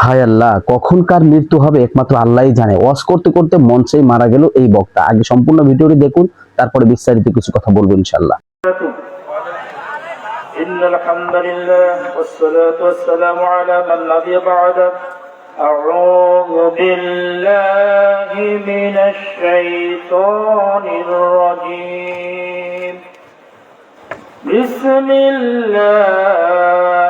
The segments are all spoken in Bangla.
হায় আল্লাহ কখন কার মৃত্যু হবে একমাত্র আল্লাহই জানে ওয়াজ করতে করতে মঞ্চেই মারা গেল এই বক্তা আগে সম্পূর্ণ ভিডিওটি দেখুন তারপরে বিস্তারিত কিছু কথা বলবো ইনশাল্লাহ إن الحمد لله والصلاة والسلام على من نبي بعده أعوذ بالله من الشيطان الرجيم بسم الله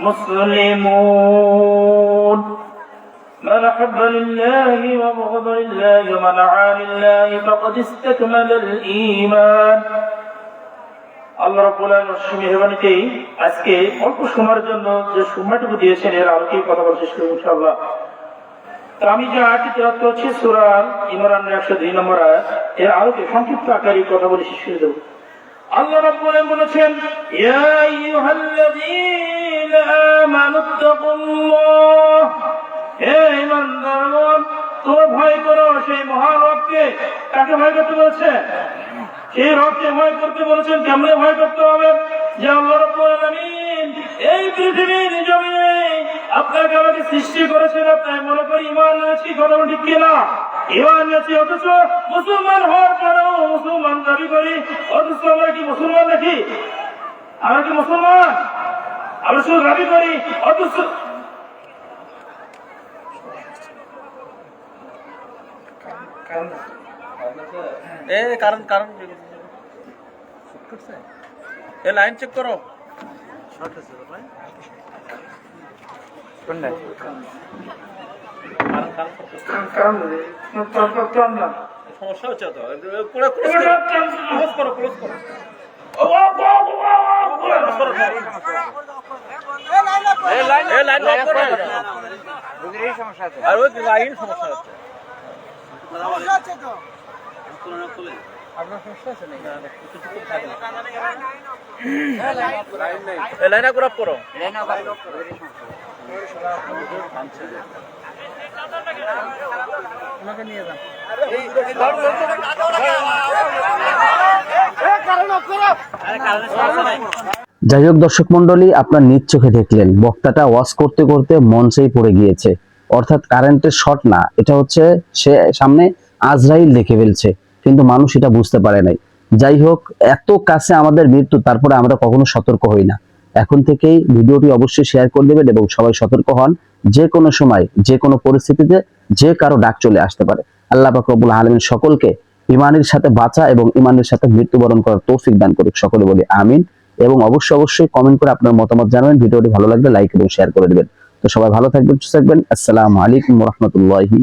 مسلمون من أحب لله وبغض لله ومن عان لله فقد استكمل الإيمان আল্লাহ রাব্বুল আলামিন মেহরবানিতেই আজকে অল্প সময়ের জন্য যে সময়টুকু দিয়েছেন এর আলোকে কথা বলতে শেষ করব ইনশাআল্লাহ তো আমি যে আয়াতটি তেলাওয়াত করছি সূরা ইমরানের 102 নম্বর আয়াত এর আলোকে সংক্ষিপ্ত আকারে কথা বলে শেষ করে দেব আল্লাহ রাব্বুল আলামিন বলেছেন ইয়া আপনাকে আমাকে সৃষ্টি করেছেন আপনি মনে করি ইমান এনেছি, কথা ঠিক কিনা? ইমান এনেছি, অথচ মুসলমান হওয়ার পরেও মুসলমান দাবি করি, অথচ আমরা কি মুসলমান নাকি? আমরা কি মুসলমান? আমরা শুধু দাবি করি অথচ এ কারণ কারণ এ লাইন চেক করো কারণ কারণ সমস্যা হচ্ছে তো পুরো ক্লোজ করো ক্লোজ করো এ লাইন লক করো আর ওই লাইন সমস্যা হচ্ছে। এ লাইন আপ করো যাই হোক দর্শক মন্ডলী আপনার নিজ চোখে দেখলেন, বক্তাটা ওয়াশ করতে করতে মঞ্চেই পড়ে গিয়েছে। অর্থাৎ কারেন্টের শর্ট না, এটা হচ্ছে সে সামনে আজরাইল দেখে ফেলছে, কিন্তু মানুষ এটা বুঝতে পারে নাই। যাই হোক, এত কাছে আমাদের মৃত্যু, তারপরে আমরা কখনো সতর্ক হই না। এখন থেকেই ভিডিওটি অবশ্যই শেয়ার করে দেবেন এবং সবাই সতর্ক হন, যে কোনো সময়, যে কোনো পরিস্থিতিতে, যে কারও ডাক চলে আসতে পারে। আল্লাহ পাক রব্বুল আলমিন সকলকে ইমানের সাথে বাঁচা এবং ইমানের সাথে মৃত্যুবরণ করার তৌফিক দান করুক। সকলে বলি আমিন। এবং অবশ্যই অবশ্যই কমেন্ট করে আপনার মতামত জানাবেন। ভিডিওটি ভালো লাগলে লাইক এবং শেয়ার করে দেবেন। তো সবাই ভালো থাকবেন, সুস্থ থাকবেন। আসসালামু আলাইকুম রহমতুল্লাহি